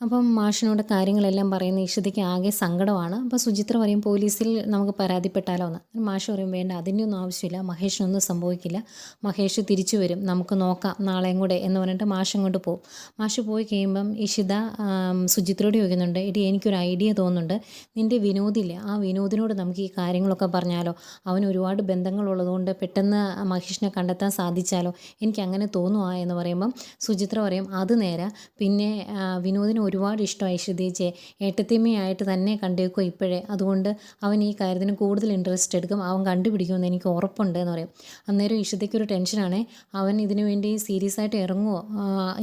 അപ്പം മാഷിനോട് കാര്യങ്ങളെല്ലാം പറയുന്ന ഈശ്വതിക്ക് ആകെ സങ്കടമാണ്. അപ്പോൾ സുചിത്ര പറയും പോലീസിൽ നമുക്ക് പരാതിപ്പെട്ടാലോ എന്ന്. മാഷ് പറയും വേണ്ട അതിന്റെ ഒന്നും ആവശ്യമില്ല. മഹേഷിനൊന്നും സംഭവിക്കില്ല. മഹേഷ് തിരിച്ചു വരും. നമുക്ക് നോക്കാം. നാളെയും കൂടെ എന്ന് പറഞ്ഞിട്ട് മാഷ് അങ്ങോട്ട് പോകും. മാഷ് പോയി കഴിയുമ്പം ഇഷിത സുചിത്രയോട് ചോദിക്കുന്നുണ്ട് എടി എനിക്കൊരു ഐഡിയ തോന്നുന്നുണ്ട്. നിന്റെ വിനോദില്ല ആ വിനോദിനോട് നമുക്ക് ഈ കാര്യങ്ങളൊക്കെ പറഞ്ഞാലോ? അവൻ ഒരുപാട് ബന്ധങ്ങളുള്ളതുകൊണ്ട് പെട്ടെന്ന് മഹേഷിനെ കണ്ടെത്താൻ സാധിച്ചാലോ? എനിക്ക് അങ്ങനെ തോന്നുക എന്ന് പറയുമ്പം സുചിത്ര പറയും അത് നേരെ. പിന്നെ വിനോദിന് ഒരുപാട് ഇഷ്ടമായി ഇഷിതേച്ചിയെ ഏട്ടത്തിമ്മയായിട്ട് തന്നെ കണ്ടേക്കോ ഇപ്പോഴേ. അതുകൊണ്ട് അവൻ ഈ കാര്യത്തിന് കൂടുതൽ ഇൻട്രസ്റ്റ് എടുക്കും. അവൻ കണ്ടുപിടിക്കുമെന്ന് എനിക്ക് ഉറപ്പുണ്ട് എന്ന് പറയും. അന്നേരം ഇഷിതയ്ക്ക് ഒരു ടെൻഷനാണ് അവൻ ഇതിനു വേണ്ടി സീരിയസ് ആയിട്ട് ഇറങ്ങുമോ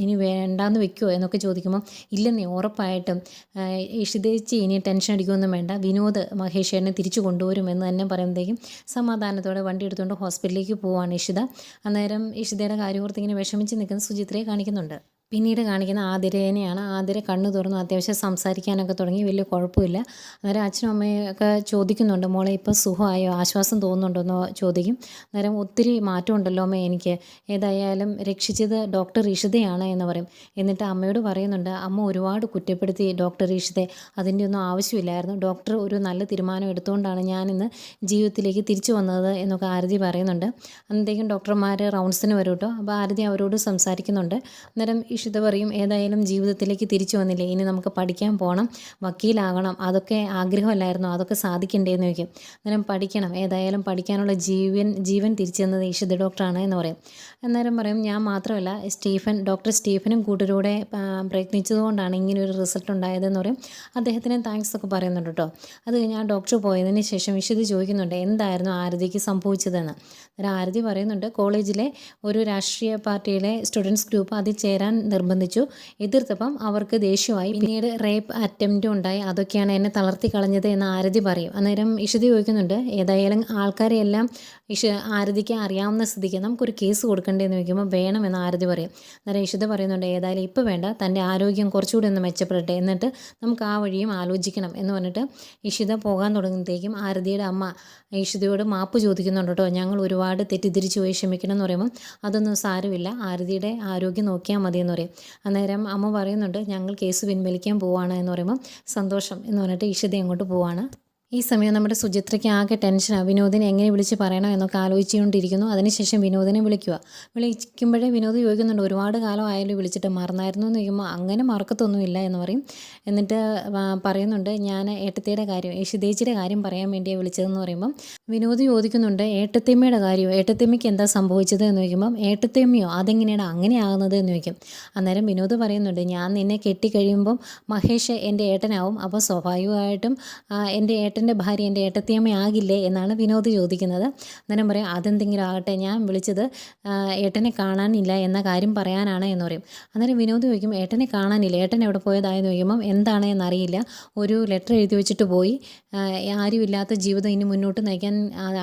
ഇനി വേണ്ടാന്ന് വെക്കുമോ എന്നൊക്കെ ചോദിക്കുമ്പോൾ ഇല്ലെന്നേ ഉറപ്പായിട്ടും. ഇഷിതേച്ചി ഇനി ടെൻഷൻ അടിക്കുമൊന്നും വേണ്ട. വിനോദ് മഹേഷേനെ തിരിച്ചു കൊണ്ടുവരും എന്ന് തന്നെ പറയുമ്പോഴത്തേക്കും സമാധാനത്തോടെ വണ്ടി എടുത്തുകൊണ്ട് ഹോസ്പിറ്റലിലേക്ക് പോവാണ് ഇഷിത അന്നേരം ഇഷിതയുടെ കാര്യം ഓർത്ത് ഇങ്ങനെ വിഷമിച്ച് നിൽക്കുന്ന സുചിത്രയെ കാണിക്കുന്നുണ്ട്. പിന്നീട് കാണിക്കുന്ന ആതിരേനെയാണ്. ആതിര കണ്ണു തുറന്നു അത്യാവശ്യം സംസാരിക്കാനൊക്കെ തുടങ്ങി. വലിയ കുഴപ്പമില്ല. അന്നേരം അച്ഛനും അമ്മയൊക്കെ ചോദിക്കുന്നുണ്ട് മോളെ ഇപ്പോൾ സുഖമായോ? ആശ്വാസം തോന്നുന്നുണ്ടോ എന്ന് ചോദിക്കും. അന്നേരം ഒത്തിരി മാറ്റമുണ്ടല്ലോ അമ്മ എനിക്ക്. ഏതായാലും രക്ഷിച്ചത് ഡോക്ടർ ഇഷിതയാണ് എന്ന് പറയും. എന്നിട്ട് അമ്മയോട് പറയുന്നുണ്ട് അമ്മ ഒരുപാട് കുറ്റപ്പെടുത്തി ഡോക്ടർ ഇഷിതെ അതിന്റെ ഒന്നും ആവശ്യമില്ലായിരുന്നു. ഡോക്ടർ ഒരു നല്ല തീരുമാനം എടുത്തുകൊണ്ടാണ് ഞാനിന്ന് ജീവിതത്തിലേക്ക് തിരിച്ചു വന്നത് എന്നൊക്കെ ആരതി പറയുന്നുണ്ട്. അന്നത്തേക്കും ഡോക്ടർമാർ റൗണ്ട്സിന് വരും കേട്ടോ. അപ്പോൾ ആരതി അവരോട് സംസാരിക്കുന്നുണ്ട്. അന്നേരം ഇഷിത പറയും ഏതായാലും ജീവിതത്തിലേക്ക് തിരിച്ചു വന്നില്ലേ? ഇനി നമുക്ക് പഠിക്കാൻ പോകണം വക്കീലാകണം. അതൊക്കെ ആഗ്രഹമല്ലായിരുന്നു? അതൊക്കെ സാധിക്കണ്ടേ എന്ന് ചോദിക്കും. അന്നേരം പഠിക്കണം. ഏതായാലും പഠിക്കാനുള്ള ജീവൻ ജീവൻ തിരിച്ചു തന്നത് ഇഷിത ഡോക്ടറാണ് എന്ന് പറയും. അന്നേരം പറയും ഞാൻ മാത്രമല്ല സ്റ്റീഫൻ ഡോക്ടർ സ്റ്റീഫനും കൂട്ടരൂടെ പ്രയത്നിച്ചതുകൊണ്ടാണ് ഇങ്ങനെ ഒരു റിസൾട്ട് ഉണ്ടായതെന്ന് പറയും. അദ്ദേഹത്തിന് താങ്ക്സ് ഒക്കെ പറയുന്നുണ്ട് കേട്ടോ അത് കഴിഞ്ഞ് ആ ഡോക്ടർ പോയതിന് ശേഷം വിശുദ്ധ ചോദിക്കുന്നുണ്ട് എന്തായിരുന്നു ആരതിക്ക് സംഭവിച്ചതെന്ന്? ആരതി പറയുന്നുണ്ട് കോളേജിലെ ഒരു രാഷ്ട്രീയ പാർട്ടിയിലെ സ്റ്റുഡൻസ് ഗ്രൂപ്പ് അതിൽ ചേരാൻ നിർബന്ധിച്ചു. എതിർത്തപ്പം അവർക്ക് ദേഷ്യമായി. പിന്നീട് റേപ്പ് അറ്റംപ്റ്റും ഉണ്ടായി. അതൊക്കെയാണ് എന്നെ തളർത്തി കളഞ്ഞത് എന്ന് ആരതി പറയും. അന്നേരം ഇഷിത ചോദിക്കുന്നുണ്ട് ഏതായാലും ആൾക്കാരെ എല്ലാം ഇഷ ആരതിക്ക് അറിയാവുന്ന സ്ഥിതിക്ക് നമുക്കൊരു കേസ് കൊടുക്കണ്ടേന്ന് ചോദിക്കുമ്പോൾ വേണമെന്ന് ആരതി പറയും. അന്നേരം ഇഷിത പറയുന്നുണ്ട് ഏതായാലും ഇപ്പോൾ വേണ്ട. തന്റെ ആരോഗ്യം കുറച്ചുകൂടി ഒന്ന് മെച്ചപ്പെടട്ടെ. എന്നിട്ട് നമുക്ക് ആ വഴിയും ആലോചിക്കണം എന്ന് പറഞ്ഞിട്ട് ഇഷിത പോകാൻ തുടങ്ങുമ്പോഴത്തേക്കും ആരതിയുടെ അമ്മ ഇഷിതയോട് മാപ്പ് ചോദിക്കുന്നുണ്ട് കേട്ടോ. ഞങ്ങൾ ഒരുപാട് തെറ്റിദ്ധരിച്ചു പോയി ക്ഷമിക്കണം എന്ന് പറയുമ്പോൾ അതൊന്നും സാരമില്ല. ആരതിയുടെ ആരോഗ്യം നോക്കിയാൽ മതി എന്ന് പറയും. അന്നേരം അമ്മ പറയുന്നുണ്ട് ഞങ്ങൾ കേസ് പിൻവലിക്കാൻ പോവാണ് എന്ന് പറയുമ്പോൾ സന്തോഷം എന്ന് പറഞ്ഞിട്ട് ഈശ്വതി അങ്ങോട്ട് പോവാണ്. ഈ സമയം നമ്മുടെ സുചിത്രയ്ക്ക് ആകെ ടെൻഷനാണ് വിനോദിനെ എങ്ങനെ വിളിച്ച് പറയണം എന്നൊക്കെ ആലോചിച്ചുകൊണ്ടിരിക്കുന്നു. അതിനുശേഷം വിനോദിനെ വിളിക്കുക. വിളിക്കുമ്പോഴേ വിനോദ് ചോദിക്കുന്നുണ്ട് ഒരുപാട് കാലം ആയാലും വിളിച്ചിട്ട് മറന്നായിരുന്നു? എന്ന് ചോദിക്കുമ്പോൾ അങ്ങനെ മറക്കത്തൊന്നുമില്ല എന്ന് പറയും. എന്നിട്ട് പറയുന്നുണ്ട് ഞാൻ ഏട്ടത്തിയുടെ കാര്യം യേശുദേച്ചിയുടെ കാര്യം പറയാൻ വേണ്ടിയാണ് വിളിച്ചതെന്ന് പറയുമ്പം വിനോദ് ചോദിക്കുന്നുണ്ട് ഏട്ടത്തിയമ്മയുടെ കാര്യം ഏട്ടത്തിയമ്മയ്ക്ക് എന്താ സംഭവിച്ചത്? എന്ന് ചോദിക്കുമ്പം ഏട്ടത്തിയമ്മയോ അതെങ്ങനെയാണ് അങ്ങനെയാകുന്നത്? എന്ന് ചോദിക്കും. അന്നേരം വിനോദ് പറയുന്നുണ്ട് ഞാൻ നിന്നെ കെട്ടിക്കഴിയുമ്പം മഹേഷ് എന്റെ ഏട്ടനാവും അപ്പോൾ സ്വാഭാവികമായിട്ടും എന്റെ എന്റെ ഏട്ടന്റെ ഭാര്യ എന്റെ ഏട്ടത്തിയമ്മയാകില്ലേ എന്നാണ് വിനോദ് ചോദിക്കുന്നത്. അന്നേരം പറയും അതെന്തെങ്കിലും ആകട്ടെ ഞാൻ വിളിച്ചത് ഏട്ടനെ കാണാനില്ല എന്ന കാര്യം പറയാനാണ് എന്ന് പറയും. അന്നേരം വിനോദ് ചോദിക്കും ഏട്ടനെ കാണാനില്ല ഏട്ടൻ എവിടെ പോയതായെന്ന് ചോദിക്കുമ്പം എന്താണ് എന്നറിയില്ല. ഒരു ലെറ്റർ എഴുതി വെച്ചിട്ട് പോയി. ആരുമില്ലാത്ത ജീവിതം ഇനി മുന്നോട്ട് നയിക്കാൻ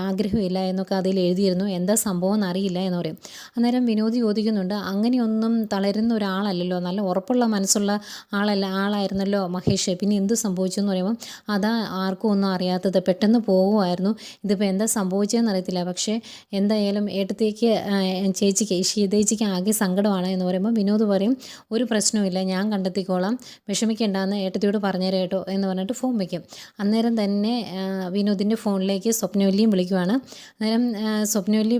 ആഗ്രഹമില്ല എന്നൊക്കെ അതിൽ എഴുതിയിരുന്നു. എന്താ സംഭവം എന്നറിയില്ല എന്ന് പറയും. അന്നേരം വിനോദ് ചോദിക്കുന്നുണ്ട് അങ്ങനെയൊന്നും തളരുന്ന ഒരാളല്ലല്ലോ നല്ല ഉറപ്പുള്ള മനസ്സുള്ള ആളല്ല ആളായിരുന്നല്ലോ മഹേഷ്. പിന്നെ എന്ത് സംഭവിച്ചു? എന്ന് പറയുമ്പം അതാ ആർക്കും ഒന്നും അറിയാത്തത് പെട്ടെന്ന് പോകുമായിരുന്നു ഇതിപ്പോൾ എന്താ സംഭവിച്ചതെന്ന് അറിയത്തില്ല. പക്ഷേ എന്തായാലും ഏട്ടത്തേക്ക് ചേച്ചിക്ക് ശീതേച്ചിക്ക് ആകെ സങ്കടമാണ് എന്ന് പറയുമ്പോൾ വിനോദ് പറയും ഒരു പ്രശ്നവുമില്ല ഞാൻ കണ്ടെത്തിക്കോളാം. വിഷമിക്കേണ്ടെന്ന് ഏട്ടത്തിയോട് പറഞ്ഞേരെ കേട്ടോ എന്ന് പറഞ്ഞിട്ട് ഫോൺ വയ്ക്കും അന്നേരം തന്നെ വിനോദിന്റെ ഫോണിലേക്ക് സ്വപ്നവല്ലിയും വിളിക്കുവാണ്. അന്നേരം സ്വപ്നവല്ലി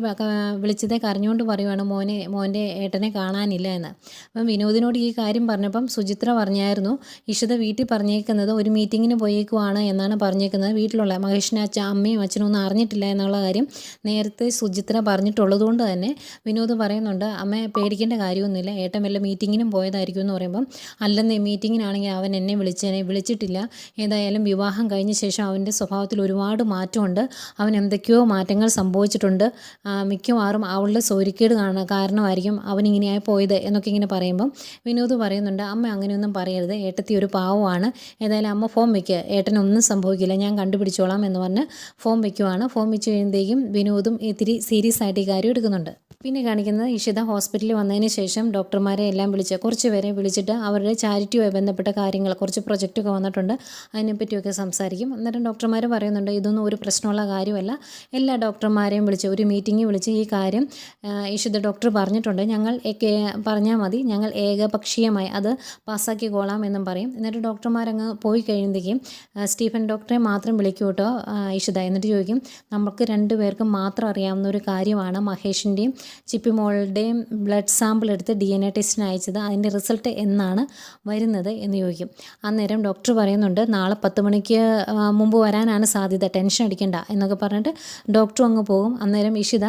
വിളിച്ചതേ കരഞ്ഞുകൊണ്ട് പറയുവാണ് മോനെ മോന്റെ ഏട്ടനെ കാണാനില്ല എന്ന്. അപ്പം വിനോദിനോട് ഈ കാര്യം പറഞ്ഞപ്പം സുചിത്ര പറഞ്ഞായിരുന്നു ഇഷിത വീട്ടിൽ പറഞ്ഞേക്കുന്നത് ഒരു മീറ്റിങ്ങിന് പോയേക്കുവാണ് എന്നാണ് പറഞ്ഞേക്കുന്നത്. വീട്ടിലുള്ള മഹേഷിനെ അച്ഛൻ അമ്മയും അച്ഛനും ഒന്നും അറിഞ്ഞിട്ടില്ല എന്നുള്ള കാര്യം നേരത്തെ സുജിത്തിനെ പറഞ്ഞിട്ടുള്ളത് കൊണ്ട് തന്നെ വിനോദ് പറയുന്നുണ്ട് അമ്മ പേടിക്കേണ്ട കാര്യമൊന്നുമില്ല. ഏട്ടൻ വല്ല മീറ്റിങ്ങിനും പോയതായിരിക്കും എന്ന് പറയുമ്പം അല്ലെന്നേ മീറ്റിങ്ങിനാണെങ്കിൽ അവൻ എന്നെ വിളിച്ചേനെ. വിളിച്ചിട്ടില്ല. ഏതായാലും വിവാഹം കഴിഞ്ഞ ശേഷം അവന്റെ സ്വഭാവത്തിൽ ഒരുപാട് മാറ്റമുണ്ട്. അവൻ എന്തൊക്കെയോ മാറ്റങ്ങൾ സംഭവിച്ചിട്ടുണ്ട്. മിക്കവാറും അവളുടെ സൗരിക്കേട് കാണ കാരണമായിരിക്കും അവൻ ഇങ്ങനെയായി പോയത് എന്നൊക്കെ ഇങ്ങനെ പറയുമ്പം വിനോദ് പറയുന്നുണ്ട് അമ്മ അങ്ങനെയൊന്നും പറയരുത്. ഏട്ടത്തി ഒരു പാവമാണ്. ഏതായാലും അമ്മ ഫോം വയ്ക്കുക ഏട്ടനൊന്നും സംഭവിക്കില്ല. ഞാൻ കണ്ടുപിടിച്ചോളാം എന്ന് പറഞ്ഞ് ഫോം വയ്ക്കുവാണ് ഫോം വെച്ച് കഴിയുമ്പോഴത്തേക്കും വിനോദും ഇത്തിരി സീരിയസ് ആയിട്ട് ഈ കാര്യം എടുക്കുന്നുണ്ട്. പിന്നെ കാണിക്കുന്നത് ഇഷിത ഹോസ്പിറ്റലിൽ വന്നതിന് ശേഷം ഡോക്ടർമാരെ എല്ലാം വിളിച്ച് കുറച്ച് പേരെ വിളിച്ചിട്ട് അവരുടെ ചാരിറ്റിയുമായി ബന്ധപ്പെട്ട കാര്യങ്ങൾ കുറച്ച് പ്രൊജക്റ്റൊക്കെ വന്നിട്ടുണ്ട്. അതിനെപ്പറ്റിയൊക്കെ സംസാരിക്കും. അന്നേരം ഡോക്ടർമാർ പറയുന്നുണ്ട് ഇതൊന്നും ഒരു പ്രശ്നമുള്ള കാര്യമല്ല. എല്ലാ ഡോക്ടർമാരെയും വിളിച്ച് ഒരു മീറ്റിംഗ് വിളിച്ച് ഈ കാര്യം ഇഷിത ഡോക്ടർ പറഞ്ഞിട്ടുണ്ട്. ഞങ്ങൾ പറഞ്ഞാൽ മതി. ഞങ്ങൾ ഏകപക്ഷീയമായി അത് പാസ്സാക്കിക്കോളാം എന്നും പറയും. എന്നിട്ട് ഡോക്ടർമാരങ്ങ് പോയി കഴിയുമ്പോഴേക്കും സ്റ്റീഫൻ ഡോക്ടറെ മാത്രം വിളിക്കൂ കേട്ടോ ഇഷിത. എന്നിട്ട് ചോദിക്കും നമുക്ക് രണ്ടുപേർക്കും മാത്രം അറിയാവുന്ന ഒരു കാര്യമാണ് മഹേഷിന്റെയും ചിപ്പിമോളുടെയും ബ്ലഡ് സാമ്പിൾ എടുത്ത് ഡി എൻ എ ടെസ്റ്റിന് അയച്ചത് അതിന്റെ റിസൾട്ട് എന്നാണ് വരുന്നത് എന്ന് ചോദിക്കും. അന്നേരം ഡോക്ടർ പറയുന്നുണ്ട് നാളെ പത്ത് മണിക്ക് മുമ്പ് വരാനാണ് സാധ്യത. ടെൻഷൻ അടിക്കണ്ട എന്നൊക്കെ പറഞ്ഞിട്ട് ഡോക്ടറും അങ്ങ് പോകും. അന്നേരം ഇഷിത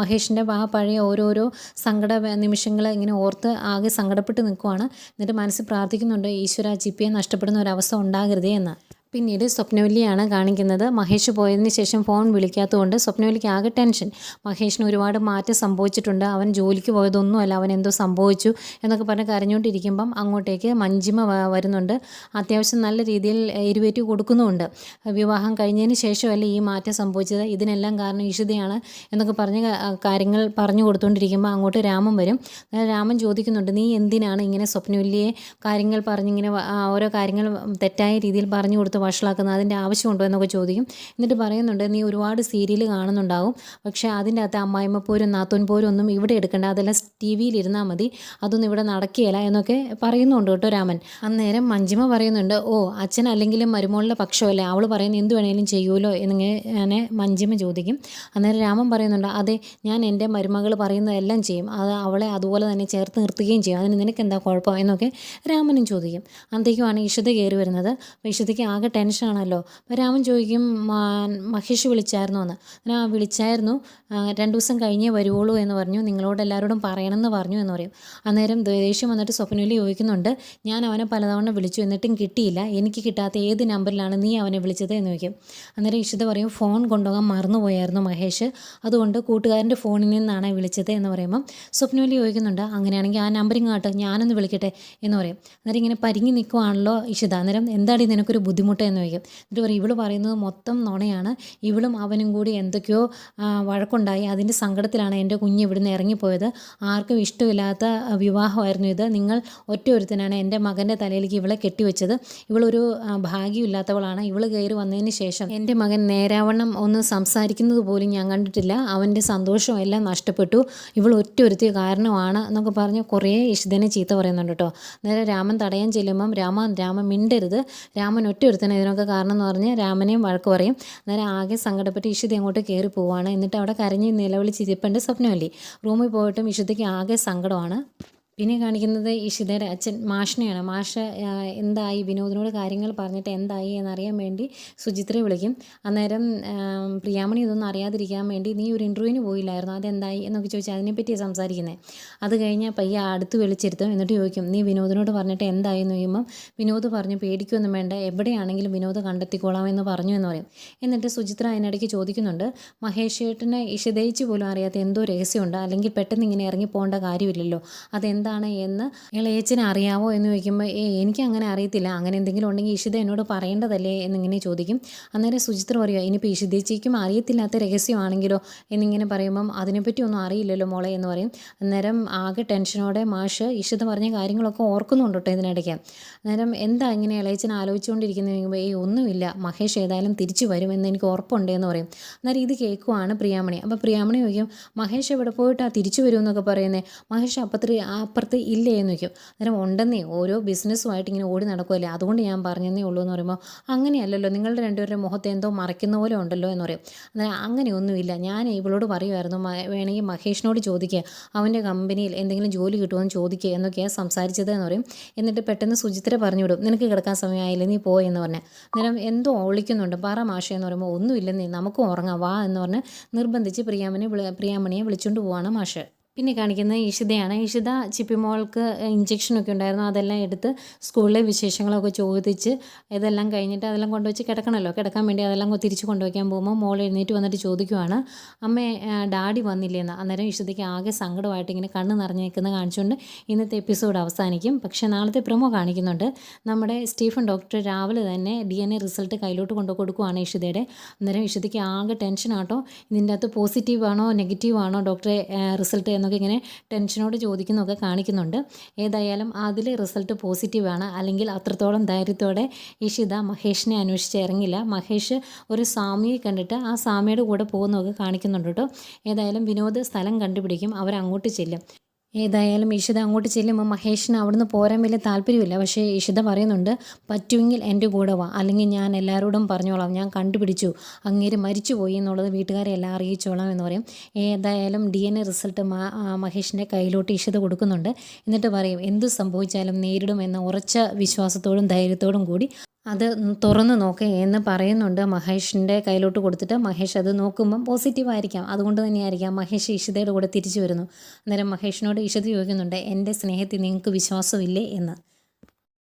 മഹേഷിന്റെ ആ പഴയ ഓരോരോ സങ്കട നിമിഷങ്ങൾ ഇങ്ങനെ ഓർത്ത് ആകെ സങ്കടപ്പെട്ട് നിൽക്കുവാണ്. എന്നിട്ട് മനസ്സിൽ പ്രാർത്ഥിക്കുന്നുണ്ട് ഈശ്വര ചിപ്പിയെ നഷ്ടപ്പെടുന്ന ഒരവസ്ഥ ഉണ്ടാകരുതേ എന്ന്. പിന്നീട് സ്വപ്നവല്ലിയാണ് കാണിക്കുന്നത്. മഹേഷ് പോയതിന് ശേഷം ഫോൺ വിളിക്കാത്തതുകൊണ്ട് സ്വപ്നവല്ലിക്ക് ആകെ ടെൻഷൻ. മഹേഷിന് ഒരുപാട് മാറ്റം സംഭവിച്ചിട്ടുണ്ട്. അവൻ ജോലിക്ക് പോയതൊന്നുമല്ല അവൻ എന്തോ സംഭവിച്ചു എന്നൊക്കെ പറഞ്ഞ് കരഞ്ഞുകൊണ്ടിരിക്കുമ്പം അങ്ങോട്ടേക്ക് മഞ്ജിമ വരുന്നുണ്ട്. അത്യാവശ്യം നല്ല രീതിയിൽ ഇരുവേറ്റി കൊടുക്കുന്നുമുണ്ട്. വിവാഹം കഴിഞ്ഞതിന് ശേഷമല്ല ഈ മാറ്റം സംഭവിച്ചത്? ഇതിനെല്ലാം കാരണം ഇഷിതയാണ് എന്നൊക്കെ പറഞ്ഞ് കാര്യങ്ങൾ പറഞ്ഞു കൊടുത്തുകൊണ്ടിരിക്കുമ്പോൾ അങ്ങോട്ട് രാമൻ വരും. രാമൻ ചോദിക്കുന്നുണ്ട് നീ എന്തിനാണ് ഇങ്ങനെ സ്വപ്നവല്ലിയെ കാര്യങ്ങൾ പറഞ്ഞിങ്ങനെ ഓരോ കാര്യങ്ങൾ തെറ്റായ രീതിയിൽ പറഞ്ഞു കൊടുത്ത് വഷളാക്കുന്നത് അതിന്റെ ആവശ്യമുണ്ടോ എന്നൊക്കെ ചോദിക്കും. എന്നിട്ട് പറയുന്നുണ്ട് നീ ഒരുപാട് സീരിയൽ കാണുന്നുണ്ടാവും. പക്ഷേ അതിന്റെ അകത്ത് അമ്മായിമ്മ പോരും നാത്തോൻ പോരും ഒന്നും ഇവിടെ എടുക്കണ്ട. അതെല്ലാം ടി വിയിൽ ഇരുന്നാൽ മതി. അതൊന്നും ഇവിടെ നടക്കുകയില്ല എന്നൊക്കെ പറയുന്നുണ്ട് കേട്ടോ രാമൻ. അന്നേരം മഞ്ജിമ പറയുന്നുണ്ട് ഓ അച്ഛൻ അല്ലെങ്കിലും മരുമോളുടെ പക്ഷമല്ലേ? അവൾ പറയുന്നത് എന്ത് വേണേലും ചെയ്യുമല്ലോ എന്നിങ്ങനെ മഞ്ജിമ ചോദിക്കും. അന്നേരം രാമൻ പറയുന്നുണ്ട് അതെ ഞാൻ എന്റെ മരുമകൾ പറയുന്നതെല്ലാം ചെയ്യും. അത് അവളെ അതുപോലെ തന്നെ ചേർത്ത് നിർത്തുകയും ചെയ്യും. അതിന് നിനക്ക് എന്താ കുഴപ്പം? എന്നൊക്കെ രാമനും ചോദിക്കും. അന്തേക്കുമാണ് ഇഷുത കയറി വരുന്നത്. അപ്പോൾ ഇഷിതയ്ക്ക് ആകെ ടെൻഷനാണല്ലോ അപ്പോൾ രാമൻ ചോദിക്കും മഹേഷ് വിളിച്ചായിരുന്നു? എന്ന്. ഞാൻ "ആ, വിളിച്ചായിരുന്നു. രണ്ട് ദിവസം കഴിഞ്ഞേ വരുവുള്ളൂ എന്ന് പറഞ്ഞു. നിങ്ങളോട് എല്ലാവരോടും പറയണമെന്ന് പറഞ്ഞു എന്ന് പറയും. അന്നേരം ദേഷ്യം വന്നിട്ട് സ്വപ്നയിൽ ചോദിക്കുന്നുണ്ട് ഞാൻ അവനെ പലതവണ വിളിച്ചു എന്നിട്ടും കിട്ടിയില്ല. എനിക്ക് കിട്ടാത്ത ഏത് നമ്പറിലാണ് നീ അവനെ വിളിച്ചത്? എന്ന് ചോദിക്കും. അന്നേരം ഇഷിത പറയും ഫോൺ കൊണ്ടുപോകാൻ മറന്നുപോയായിരുന്നു മഹേഷ്. അതുകൊണ്ട് കൂട്ടുകാരന്റെ ഫോണിൽ നിന്നാണ് വിളിച്ചത് എന്ന് പറയുമ്പം സ്വപ്നവലി ചോദിക്കുന്നുണ്ട് അങ്ങനെയാണെങ്കിൽ ആ നമ്പർ ഇങ്ങോട്ട് ഞാനൊന്ന് വിളിക്കട്ടെ? എന്ന് പറയും. അന്നേരം ഇങ്ങനെ പരിങ്ങി നിൽക്കുവാണല്ലോ ഇഷിത. അന്നേരം എന്താടി നിനക്കൊരു ബുദ്ധിമുട്ട്? എന്ന് ചോദിക്കും. എന്നിട്ട് പറയും ഇവൾ പറയുന്നത് മൊത്തം നുണയാണ്. ഇവളും അവനും കൂടി എന്തൊക്കെയോ വഴക്കുണ്ടായി. അതിന്റെ സങ്കടത്തിലാണ് എന്റെ കുഞ്ഞ് ഇവിടുന്ന് ഇറങ്ങിപ്പോയത്. ആർക്കും ഇഷ്ടമില്ലാത്ത വിവാഹമായിരുന്നു ഇത്. നിങ്ങൾ ഒറ്റ ഒരുത്തനാണ് എന്റെ മകന്റെ തലയിലേക്ക് ഇവളെ കെട്ടിവെച്ചത്. ഇവളൊരു ഭാഗ്യമില്ലാത്തവളാണ് ഇവൾ കയറി വന്നതിന് ശേഷം എന്റെ മകൻ നേരാവണ്ണം ഒന്ന് സംസാരിക്കുന്നത് പോലും ഞാൻ കണ്ടിട്ടില്ല. അവന്റെ സന്തോഷം എല്ലാം നഷ്ടപ്പെട്ടു. ഇവൾ ഒറ്റ ഒരുത്തിയ കാരണമാണ് എന്നൊക്കെ പറഞ്ഞ് കുറേ ഇഷ്ടനെ ചീത്ത പറയുന്നുണ്ട് കേട്ടോ. നേരെ രാമൻ തടയാൻ ചെല്ലുമ്പം രാമൻ രാമൻ മിണ്ടരുത്. രാമൻ ഒറ്റ ഒരുത്തനെ ഇതിനൊക്കെ കാരണം എന്ന് പറഞ്ഞ് രാമനെയും വഴക്ക് പറയും. അന്നേരം ആകെ സങ്കടപ്പെട്ട് ഇഷിത അങ്ങോട്ട് കയറി പോവാണ്. എന്നിട്ട് അവിടെ കരഞ്ഞ് നിലവിളിച്ചിരിപ്പുണ്ട് സ്വപ്നമല്ലേ റൂമിൽ പോയിട്ടും ഇഷിതയ്ക്ക് ആകെ സങ്കടമാണ്. പിന്നെ കാണിക്കുന്നത് ഇഷിതയുടെ അച്ഛൻ മാഷിനെയാണ്. മാഷ എന്തായി? വിനോദിനോട് കാര്യങ്ങൾ പറഞ്ഞിട്ട് എന്തായി എന്നറിയാൻ വേണ്ടി സുചിത്രയെ വിളിക്കും. അന്നേരം പ്രിയാമണി ഇതൊന്നും അറിയാതിരിക്കാൻ വേണ്ടി നീ ഒരു ഇന്റർവ്യൂവിന് പോയില്ലായിരുന്നു? അതെന്തായി എന്നൊക്കെ ചോദിച്ചാൽ അതിനെപ്പറ്റിയാണ് സംസാരിക്കുന്നത് അത് കഴിഞ്ഞ് പയ്യ അടുത്ത് വിളിച്ചിരുത്തും. എന്നിട്ട് ചോദിക്കും നീ വിനോദിനോട് പറഞ്ഞിട്ട് എന്തായി? എന്ന് ചോദിക്കുമ്പം വിനോദ് പറഞ്ഞു പേടിക്കൊന്നും വേണ്ട. എവിടെയാണെങ്കിലും വിനോദ് കണ്ടെത്തിക്കോളാം എന്ന് പറഞ്ഞു എന്ന് പറയും. എന്നിട്ട് സുചിത്ര അതിനിടയ്ക്ക് ചോദിക്കുന്നുണ്ട് മഹേഷ് ചേട്ടനെ ഇഷിതയിച്ച് പോലും അറിയാത്ത എന്തോ രഹസ്യമുണ്ട്? അല്ലെങ്കിൽ പെട്ടെന്ന് ഇങ്ങനെ ഇറങ്ങി പോകേണ്ട കാര്യമില്ലല്ലോ അതെന്താണ് എന്ന് ഇളയച്ചന് അറിയാവോ എന്ന് ചോദിക്കുമ്പോൾ ഏ എനിക്ക് അങ്ങനെ അറിയത്തില്ല. അങ്ങനെ എന്തെങ്കിലും ഉണ്ടെങ്കിൽ ഇഷിത എന്നോട് പറയേണ്ടതല്ലേ? എന്നിങ്ങനെ ചോദിക്കും. അന്നേരം സുചിത്ര പറയുക ഇനിയിപ്പോൾ ഇഷിതേച്ചിക്കും അറിയത്തില്ലാത്ത രഹസ്യമാണെങ്കിലോ? എന്നിങ്ങനെ പറയുമ്പം അതിനെപ്പറ്റി ഒന്നും അറിയില്ലല്ലോ മോളെ എന്ന് പറയും. അന്നേരം ആകെ ടെൻഷനോടെ മാഷ് ഇഷിത പറഞ്ഞ കാര്യങ്ങളൊക്കെ ഓർക്കുന്നുണ്ട് കേട്ടോ ഇതിനിടയ്ക്ക്. അന്നേരം എന്താ ഇങ്ങനെ ഇളയച്ചൻ ആലോചിച്ചുകൊണ്ടിരിക്കുന്നത് ചോദിക്കുമ്പോൾ ഏയ് ഒന്നുമില്ല. മഹേഷ് ഏതായാലും തിരിച്ചു വരുമെന്ന് എനിക്ക് ഉറപ്പുണ്ട് എന്ന് പറയും. അന്നേരം ഇത് കേൾക്കുവാണ് പ്രിയാമണി. അപ്പോൾ പ്രിയാമണി ചോദിക്കും മഹേഷ് എവിടെ പോയിട്ടാ തിരിച്ചു വരുമെന്നൊക്കെ പറയുന്നത് മഹേഷ് അപ്പുറത്ത് അപ്പുറത്ത് ഇല്ലേ എന്ന് വയ്ക്കും അന്നേരം ഉണ്ടെന്നേ ഓരോ ബിസിനസ്സുമായിട്ട് ഇങ്ങനെ ഓടി നടക്കുമല്ലേ അതുകൊണ്ട് ഞാൻ പറഞ്ഞതേ ഉള്ളൂ എന്ന് പറയുമ്പോൾ അങ്ങനെയല്ലല്ലോ നിങ്ങളുടെ രണ്ടുപേരുടെ മുഖത്ത് എന്തോ മറയ്ക്കുന്ന പോലെ ഉണ്ടല്ലോ എന്ന് പറയും. അന്നേരം അങ്ങനെയൊന്നുമില്ല ഞാൻ ഇവളോട് പറയുമായിരുന്നു "മ- വേണമെങ്കിൽ മഹേഷിനോട് ചോദിക്കുക അവന്റെ കമ്പനിയിൽ എന്തെങ്കിലും ജോലി കിട്ടുമോ എന്ന് ചോദിക്കുക എന്നൊക്കെയാണ് സംസാരിച്ചത് എന്ന് പറയും. എന്നിട്ട് പെട്ടെന്ന് സുചിത്ര പറഞ്ഞു വിടും നിനക്ക് കിടക്കാൻ സമയമായില്ലേ നീ പോ എന്ന് പറഞ്ഞാൽ അന്നേരം എന്തോ ഒളിക്കുന്നുണ്ട് പറ മാഷ എന്ന് പറയുമ്പോൾ ഒന്നുമില്ലെന്നേ നമുക്കും ഉറങ്ങാം വാ എന്ന് പറഞ്ഞ് നിർബന്ധിച്ച് പ്രിയാമനെ പ്രിയാമണിയെ വിളിച്ചുകൊണ്ട് പോവാണ് മാഷ്. പിന്നെ കാണിക്കുന്നത് ഇഷിതയാണ്. ഇഷിത ചിപ്പിമോൾക്ക് ഇഞ്ചക്ഷനൊക്കെ ഉണ്ടായിരുന്നു. അതെല്ലാം എടുത്ത് സ്കൂളിലെ വിശേഷങ്ങളൊക്കെ ചോദിച്ച് ഇതെല്ലാം കഴിഞ്ഞിട്ട് അതെല്ലാം കൊണ്ടുവച്ച് കിടക്കണമല്ലോ. കിടക്കാൻ വേണ്ടി അതെല്ലാം തിരിച്ച് കൊണ്ടുവയ്ക്കാൻ പോകുമ്പോൾ മോൾ എഴുന്നേറ്റ് വന്നിട്ട് ചോദിക്കുവാണ് അമ്മേ ഡാഡി വന്നില്ലേന്ന്. അന്നേരം ഇഷിതയ്ക്ക് ആകെ സങ്കടമായിട്ട് ഇങ്ങനെ കണ്ണ് നിറഞ്ഞു നിൽക്കുന്ന കാണിച്ചുകൊണ്ട് ഇന്നത്തെ എപ്പിസോഡ് അവസാനിക്കും. പക്ഷേ നാളത്തെ പ്രമോ കാണിക്കുന്നുണ്ട്. നമ്മുടെ സ്റ്റീഫൻ ഡോക്ടർ രാവിലെ തന്നെ ഡി എൻ എ റിസൾട്ട് കയ്യിലോട്ട് കൊണ്ടു കൊടുക്കുവാണ് ഇഷിതയുടെ. അന്നേരം ഇഷിതയ്ക്ക് ആകെ ടെൻഷനാട്ടോ. ഇതിന്റെ അകത്ത് പോസിറ്റീവ് ആണോ നെഗറ്റീവ് ആണോ ഡോക്ടറെ റിസൾട്ട് എന്നൊക്കെ ഇങ്ങനെ ടെൻഷനോട് ചോദിക്കുന്നൊക്കെ കാണിക്കുന്നുണ്ട്. ഏതായാലും അതിൽ റിസൾട്ട് പോസിറ്റീവാണ് അല്ലെങ്കിൽ അത്രത്തോളം ധൈര്യത്തോടെ ഇഷിത മഹേഷിനെ അന്വേഷിച്ച് ഇറങ്ങില്ല. മഹേഷ് ഒരു സ്വാമിയെ കണ്ടിട്ട് ആ സ്വാമിയുടെ കൂടെ പോകുന്നതൊക്കെ കാണിക്കുന്നുണ്ട് കേട്ടോ. ഏതായാലും വിനോദ് സ്ഥലം കണ്ടുപിടിക്കും. അവരങ്ങോട്ട് ചെല്ലും. ഏതായാലും ഇഷിത അങ്ങോട്ട് ചെല്ലുമ്പോൾ മഹേഷിന് അവിടുന്ന് പോരാൻ വലിയ താല്പര്യമില്ല. പക്ഷേ ഇഷിത പറയുന്നുണ്ട് പറ്റുമെങ്കിൽ എന്റെ കൂടെ വാ. അല്ലെങ്കിൽ ഞാൻ എല്ലാവരോടും പറഞ്ഞോളാം. ഞാൻ കണ്ടുപിടിച്ചു. അങ്ങേര് മരിച്ചുപോയി എന്നുള്ളത് വീട്ടുകാരെ എല്ലാം അറിയിച്ചോളാം എന്ന് പറയും. ഏതായാലും ഡി എൻ എ റിസൾട്ട് മഹേഷിന്റെ കയ്യിലോട്ട് ഇഷിത കൊടുക്കുന്നുണ്ട്. എന്നിട്ട് പറയും എന്ത് സംഭവിച്ചാലും നേരിടും എന്ന ഉറച്ച വിശ്വാസത്തോടും ധൈര്യത്തോടും കൂടി അത് തുറന്ന് നോക്ക് എന്ന് പറയുന്നുണ്ട് മഹേഷിന്റെ കയ്യിലോട്ട് കൊടുത്തിട്ട്. മഹേഷ് അത് നോക്കുമ്പം പോസിറ്റീവായിരിക്കാം. അതുകൊണ്ട് തന്നെയായിരിക്കാം മഹേഷ് ഇഷിതയുടെ കൂടെ തിരിച്ചു വരുന്നു. അന്നേരം മഹേഷിനോട് ഇഷിത ചോദിക്കുന്നുണ്ട് എന്റെ സ്നേഹത്തിൽ നിങ്ങൾക്ക് വിശ്വാസമില്ലേ? എന്ന്.